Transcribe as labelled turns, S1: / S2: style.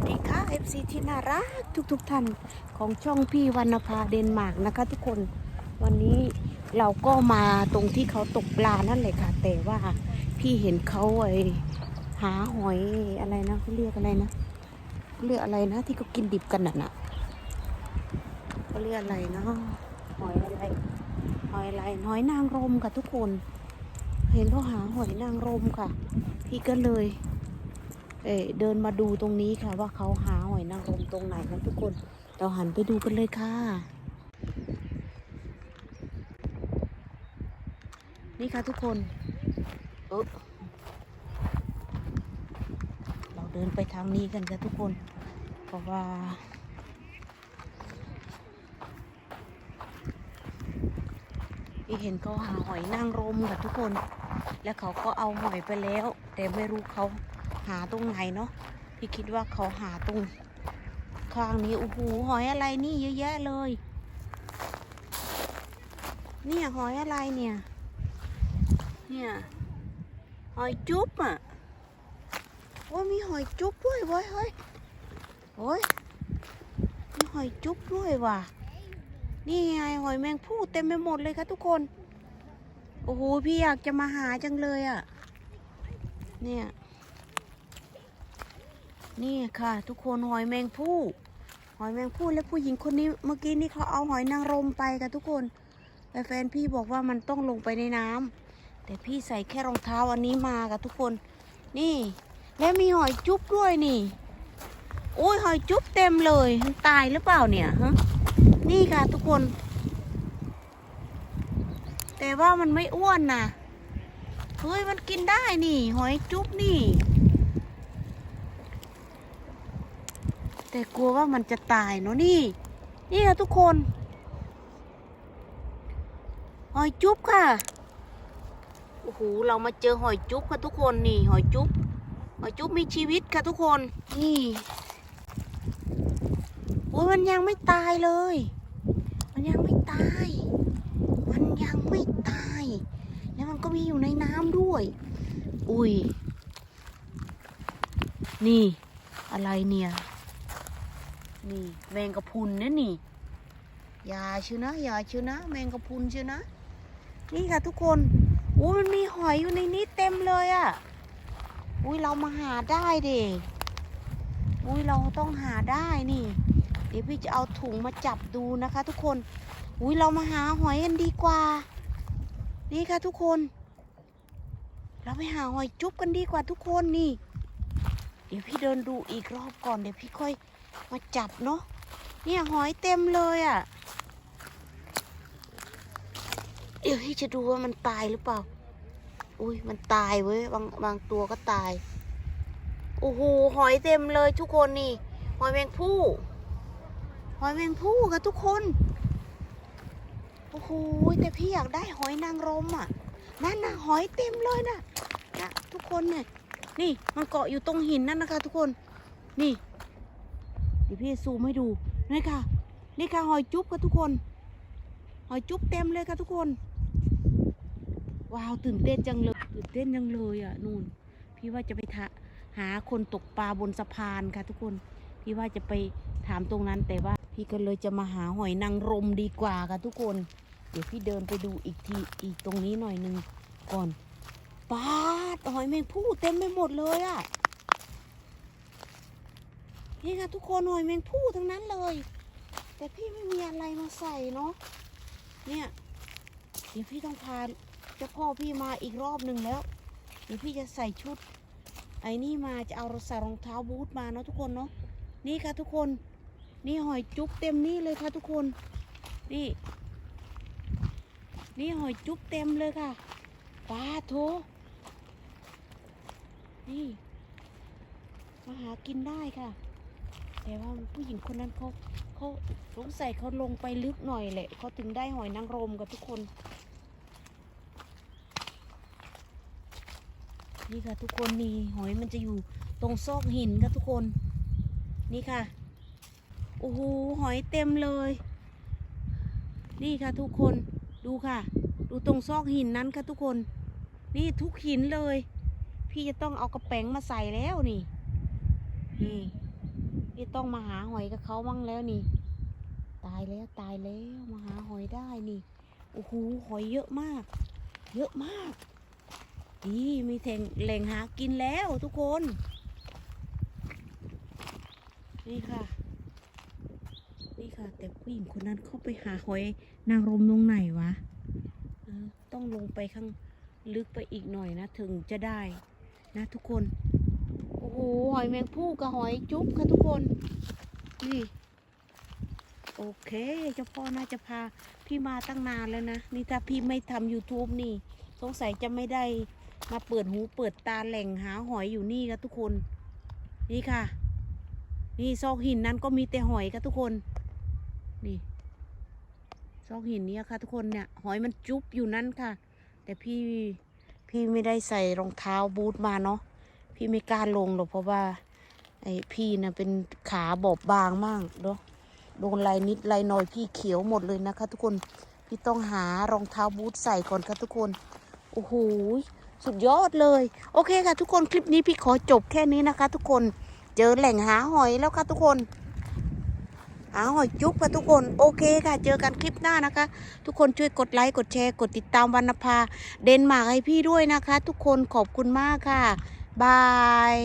S1: สดีค่ะ FC ที่น่ารักทุกๆทท่านของช่องพี่วรรณภาเดนมาร์กนะคะ ทุกคนวันนี้เราก็มาตรงที่เขาตกปลานั่นแหละค่ะ แต่ว่าพี่เห็นเขาไอหาหอยอะไรนะเขาเรียกอะไรนะเขาเรียกอะไรนะ ที่เขากินดิบกันน่ะนะเขาเรียกอะไรเนาะหอยอะไรหอยอะไรหอยนางรมค่ะทุกคน เห็นเขาหาหอยนางรมค่ะ พี่ก็เลย เอเดินมาดูตรงนี้ค่ะว่าเขาหาหอยนางรมตรงไหนนะทุกคน เราหันไปดูกันเลยค่ะ นี่ค่ะทุกคนเออเราเดินไปทางนี้กันค่ะทุกคน เพราะว่าพี่เห็นเขาหาหอยนางรมค่ะทุกคน แล้วเขาก็เอาหอยไปแล้ว แต่ไม่รู้เขา หาตรงไหนเนาะพี่คิดว่าเขาหาตรงข้างนี้โอ้โหหอยอะไรนี่เยอะแยะเลย เนี่ยหอยอะไรเนี่ย เนี่ยหอยจุ๊บอะว่ามีหอยจุ๊บด้วยเว้ยเฮ้ยโอ้ยมีหอยจุ๊บด้วยว่ะนี่ไงหอยแมงผู้เต็มไปหมดเลยค่ะทุกคนโอ้โหพี่อยากจะมาหาจังเลยอะ่ะเนี่ย นี่ค่ะ ทุกคนหอยแมงผู้หอยแมงผู้และผู้หญิงคนนี้เมื่อกี้นี่เขาเอาหอยนางรมไปค่ะทุกคนแต่แฟนพี่บอกว่ามันต้องลงไปในน้ำแต่พี่ใส่แค่รองเท้าอันนี้มาค่ะทุกคน นี่ แล้วมีหอยจุ๊บด้วยนี่โอ้ยหอยจุ๊บเต็มเลยมันตายหรือเปล่าเนี่ยฮะนี่ค่ะทุกคน แต่ว่ามันไม่อ้วนนะเฮ้ยมันกินได้นี่ หอยจุ๊บนี่ แต่กลัวว่ามันจะตายเนาะนี่ นี่ค่ะทุกคนหอยจุ๊บค่ะ โอ้โห เรามาเจอหอยจุ๊บค่ะทุกคนนี่ หอยจุ๊บ หอยจุ๊บมีชีวิตค่ะทุกคน นี่ โอ้ยมันยังไม่ตายเลย มันยังไม่ตาย มันยังไม่ตาย แล้วมันก็มีอยู่ในน้ำด้วย อุ้ย นี่ อะไรเนี่ย นี่แมงกะพุนนะนี่อย่าเชื่อนะอย่าเชื่อนะ แมงกะพุนเชื่อนะ นี่ค่ะทุกคนอุ้ยมันมีหอยอยู่ในนี้เต็มเลยอะ่ะอุ้ยเรามาหาได้ดิอุ้ยเราต้องหาได้นี่ เดี๋ยวพี่จะเอาถุงมาจับดูนะคะ ทุกคน อุ้ยเรามาหาหอยกันดีกว่า นี่ค่ะทุกคน เราไปหาหอยจุ๊บกันดีกว่าทุกคนนี่ เดี๋ยวพี่เดินดูอีกรอบก่อนเดี๋ยวพี่ค่อย มาจับเนาะเนี่ยหอยเต็มเลยอะ่ะ เดี๋ยวพี่จะดูว่ามันตายหรือเปล่า อุ้ยมันตายเว้ยบางบางตัวก็ตาย โอ้โหหอยเต็มเลยทุกคนนี่ หอยแมงผู้ หอยแมงผู้ค่ะทุกคน โอ้โหแต่พี่อยากได้หอยนางรมอะ นั่นนะหอยเต็มเลยนะนะทุกคนเนี่ยนี่มันเกาะอยู่ตรงหินนั่นนะคะ ทุกคน นี่ ดี๋ยวพี่ซูมให้ดูนี่ค่ะ นี่ค่ะหอยจุ๊บค่ะทุกคน หอยจุ๊บเต็มเลยค่ะทุกคน ว้าวตื่นเต้นจังเลยตื่นเต้นจังเลยอะนู่น พี่ว่าจะไปทะหาคนตกปลาบนสะพานค่ะทุกคน พี่ว่าจะไปถามตรงนั้นแต่ว่า พี่ก็เลยจะมาหาหอยนางรมดีกว่าค่ะทุกคน เดี๋ยวพี่เดินไปดูอีกทีอีกตรงนี้หน่อยหนึ่งก่อนปาดหอยแมงผู้เต็มไปหมดเลยอะ นี่ค่ะทุกคนหอยแมงผู้ทั้งนั้นเลย แต่พี่ไม่มีอะไรมาใส่เนาะเนี่ยเดี๋ยวพี่ต้องพาเจ้าพ่อพี่มาอีกรอบหนึ่งแล้ว เดี๋ยวพี่จะใส่ชุด ไอ้นี่มาจะเอาใส่รองเท้าบูทมาเนาะทุกคนเนาะนี่ค่ะทุกคนนี่หอยจุ๊บเต็มนี่เลยค่ะทุกคนนี่ นี่หอยจุ๊บเต็มเลยค่ะปลาโถนี่มาหากินได้ค่ะ แต่ว่าผู้หญิงคนนั้นเขาเขาสงสัยเขาลงไปลึกหน่อยแหละเขาถึงได้หอยนางรมกับทุกคน นี่ค่ะทุกคนนี่หอยมันจะอยู่ตรงซอกหินค่ะทุกคน นี่ค่ะโอ้โหหอยเต็มเลย นี่ค่ะทุกคนดูค่ะ ดูตรงซอกหินนั้นค่ะทุกคน นี่ทุกหินเลย พี่จะต้องเอากระแป้งมาใส่แล้วนี่นี่ี่ต้องมาหาหอยกับเขาบ้างแล้วนี่ ตายแล้วตายแล้วมาหาหอยได้นี่โอ้โหหอยเยอะมาก เยอะมากนี่มีแทงแหล่งหากินแล้วทุกคน นี่ค่ะ นี่ค่ะ แต่ผู้หญิงคนนั้นเข้าไปหาหอยนางรมตรงไหนวะต้องลงไปข้างลึกไปอีกหน่อยนะ ถึงจะได้นะทุกคน หหอยแมงผู้กับหอยจุ๊บค่ะทุกคนนี่โอเคเจ้าพ่อน่าจะพาพี่มาตั้งนานแล้วนะ นี่ถ้าพี่ไม่ทำ YouTube นี่ สงสัยจะไม่ได้มาเปิดหูเปิดตาแหล่งหาหอยอยู่นี่ค่ะทุกคน นี่ค่ะ นี่ซอกหินนั้นก็มีแต่หอยค่ะทุกคน นี่ ซอกหินเนี้ค่ะ ทุกคนเนี่ย หอยมันจุ๊บอยู่นั่นค่ะ แต่พี่พี่ไม่ได้ใส่รองเท้าบูทมาเนาะ พี่ไม่กล้าลงหรอกเพราะว่า ไอ้พี่นะเป็นขาบอบบางมากเนาะโดนลายนิดลายหน่อยพี่เขียวหมดเลยนะคะ ทุกคนพี่ต้องหารองเท้าบูทใส่ก่อนค่ะทุกคนโอ้โหสุดยอดเลย โอเคค่ะ ทุกคนคลิปนี้พี่ขอจบแค่นี้นะคะ ทุกคนเจอแหล่งหาหอยแล้วค่ะทุกคนหาหอยจุ๊บค่ะทุกคนโอเคค่ะ เจอกันคลิปหน้านะคะ ทุกคนช่วยกดไลค์กดแชร์กดติดตามวรรณภาเดนมาร์กให้พี่ด้วยนะคะ ทุกคนขอบคุณมากค่ะ บาย